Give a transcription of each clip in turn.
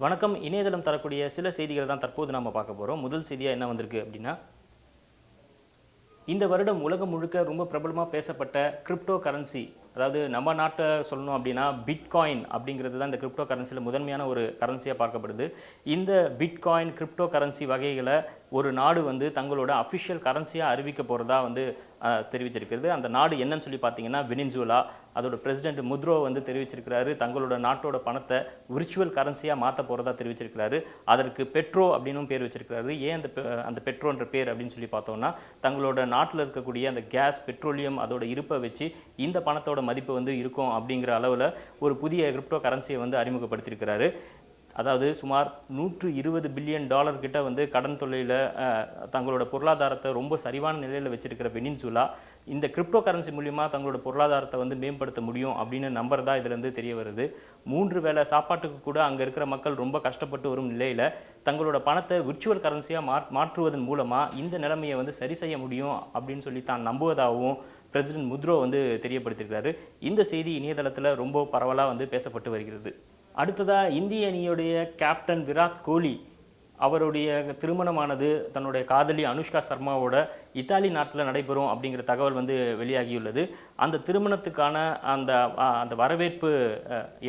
வணக்கம். இணையதளம் தரக்கூடிய சில செய்திகளை தான் தற்போது நம்ம பார்க்க போகிறோம் முதல் செய்தியாக என்ன வந்திருக்கு அப்படின்னா இந்த வருடம் உலகம் முழுக்க ரொம்ப பிரபலமாக பேசப்பட்ட கிரிப்டோ கரன்சி அதாவது நம்ம நாட்டை சொல்லணும் அப்படின்னா பிட்காயின் அப்படிங்கிறது தான் இந்த கிரிப்டோ கரன்சியில் முதன்மையான ஒரு கரன்சியாக பார்க்கப்படுது. இந்த பிட்காயின் கிரிப்டோ கரன்சி வகைகளை ஒரு நாடு வந்து தங்களோட அஃபிஷியல் கரன்சியாக அறிவிக்க போகிறதா வந்து தெரிவிச்சிருக்கிறது. அந்த நாடு என்னன்னு சொல்லி பார்த்தீங்கன்னா வெனின்சுலா அதோட பிரசிடென்ட் முத்ரோ வந்து தெரிவிச்சிருக்கிறாரு. தங்களோட நாட்டோட பணத்தை விர்ச்சுவல் கரன்சியாக மாற்ற போகிறதா தெரிவிச்சிருக்கிறாரு. அதற்கு பெட்ரோ அப்படின்னும் பேர் வச்சிருக்கிறாரு. ஏன் அந்த பெ- அந்த பெட்ரோன்ற பேர் அப்படின்னு சொல்லி பார்த்தோம்னா தங்களோட நாட்டில் இருக்கக்கூடிய அந்த கேஸ் பெட்ரோலியம் அதோட இருப்பை வச்சு இந்த பணத்தோட மதிப்பு வந்து இருக்கும் அப்படிங்கிற அளவில் ஒரு புதிய கிரிப்டோ கரன்சியை வந்து அறிமுகப்படுத்தியிருக்கிறாரு. அதாவது சுமார் நூற்று இருபது பில்லியன் டாலர் கிட்ட வந்து கடன் தொல்லையில் தங்களோட பொருளாதாரத்தை ரொம்ப சரிவான நிலையில் வச்சிருக்கிற பெனின்சுலா இந்த கிரிப்டோ கரன்சி மூலிமா தங்களோட பொருளாதாரத்தை வந்து மேம்படுத்த முடியும் அப்படின்னு நம்புறதா இதுலேருந்து தெரிய வருது. மூன்று வேளை சாப்பாட்டுக்கு கூட அங்கே இருக்கிற மக்கள் ரொம்ப கஷ்டப்பட்டு வரும் நிலையில் தங்களோட பணத்தை விர்ச்சுவல் கரன்சியாக மாற்றுவதன் மூலமாக இந்த நிலைமையை வந்து சரி செய்ய முடியும் அப்படின்னு சொல்லி தான் நம்புவதாகவும் பிரசிடென்ட் முத்ரோ வந்து தெரியப்படுத்தியிருக்காரு இந்த செய்தி இணையதளத்தில் ரொம்ப பரவலாக வந்து பேசப்பட்டு வருகிறது. அடுத்ததாக இந்திய அணியுடைய கேப்டன் விராட் கோலி அவருடைய திருமணமானது தன்னுடைய காதலி அனுஷ்கா சர்மாவோட இத்தாலி நாட்டில் நடைபெறும் அப்படிங்கிற தகவல் வந்து வெளியாகியுள்ளது. அந்த திருமணத்துக்கான அந்த அந்த வரவேற்பு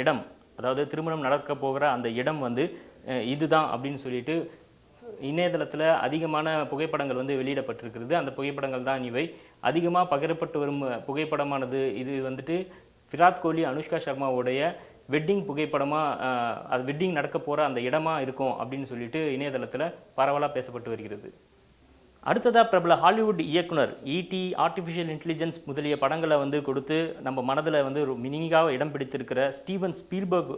இடம் அதாவது திருமணம் நடக்க போகிற அந்த இடம் வந்து இதுதான் அப்படின்னு சொல்லிட்டு இணையதளத்தில் அதிகமான புகைப்படங்கள் வந்து வெளியிடப்பட்டிருக்கிறது. அந்த புகைப்படங்கள் தான் இவை. அதிகமாக பகிரப்பட்டு வரும் புகைப்படமானது. இது வந்துட்டு விராட் கோலி அனுஷ்கா சர்மாவுடைய வெட்டிங் புகைப்படமாக அது வெட்டிங் நடக்க போகிற அந்த இடமா இருக்கும் அப்படின்னு சொல்லிட்டு இணையதளத்தில் பரவலாக பேசப்பட்டு வருகிறது. அடுத்ததா பிரபல ஹாலிவுட் இயக்குனர் ஈடி ஆர்டிஃபிஷியல் இன்டெலிஜென்ஸ் முதலிய படங்களை வந்து கொடுத்து நம்ம மனதில் வந்து ஒரு மினிங்காக இடம் பிடித்திருக்கிற ஸ்டீவன் ஸ்பீல்பர்க்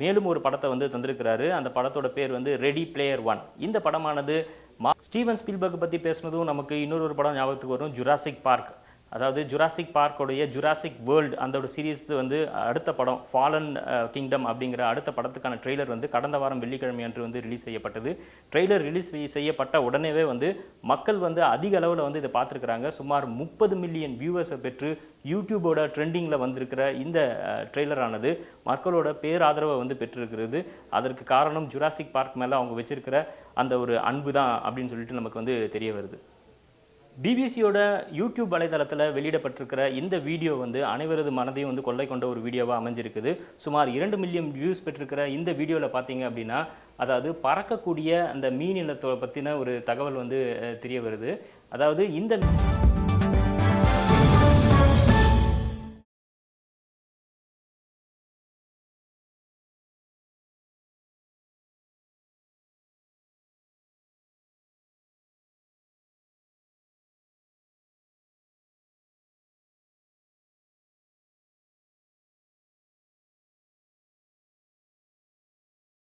மேலும் ஒரு படத்தை வந்து தந்திருக்கிறாரு. அந்த படத்தோட பேர் வந்து ரெடி பிளேயர் ஒன். இந்த படமானது ஸ்டீவன் ஸ்பீல்பர்க் பற்றி பேசுனதும் நமக்கு இன்னொரு ஒரு படம் ஞாபகத்துக்கு வரும். ஜுராசிக் பார்க் அதாவது ஜுராசிக் பார்க்கோடைய ஜுராசிக் வேர்ல்டு அந்தோட சீரீஸ் வந்து அடுத்த படம் ஃபாலன் கிங்டம் அப்படிங்கிற அடுத்த படத்துக்கான ட்ரெய்லர் வந்து கடந்த வாரம் வெள்ளிக்கிழமை அன்று வந்து ரிலீஸ் செய்யப்பட்டது. ட்ரெய்லர் ரிலீஸ் செய்யப்பட்ட உடனேவே வந்து மக்கள் வந்து அதிக அளவில் வந்து இதை பார்த்துருக்குறாங்க. சுமார் முப்பது மில்லியன் வியூவர்ஸை பெற்று யூடியூபோட ட்ரெண்டிங்கில் வந்திருக்கிற இந்த ட்ரெய்லரானது மக்களோட பேராதரவை வந்து பெற்றிருக்கிறது. அதற்கு காரணம் ஜுராசிக் பார்க் மேலே அவங்க வச்சிருக்கிற அந்த ஒரு அன்பு தான் அப்படின்னு சொல்லிட்டு நமக்கு வந்து தெரிய வருது. பிபிசியோட யூடியூப் வலைதளத்தில் வெளியிடப்பட்டிருக்கிற இந்த வீடியோ வந்து அனைவரது மனதையும் வந்து கொள்ளை கொண்ட ஒரு வீடியோவாக அமைஞ்சிருக்குது. சுமார் இரண்டு மில்லியன் வியூஸ் பெற்றிருக்கிற இந்த வீடியோவில் பார்த்தீங்க அப்படின்னா அதாவது பறக்கக்கூடிய அந்த மீன் இனத்தை பற்றின ஒரு தகவல் வந்து தெரிய வருது. அதாவது இந்த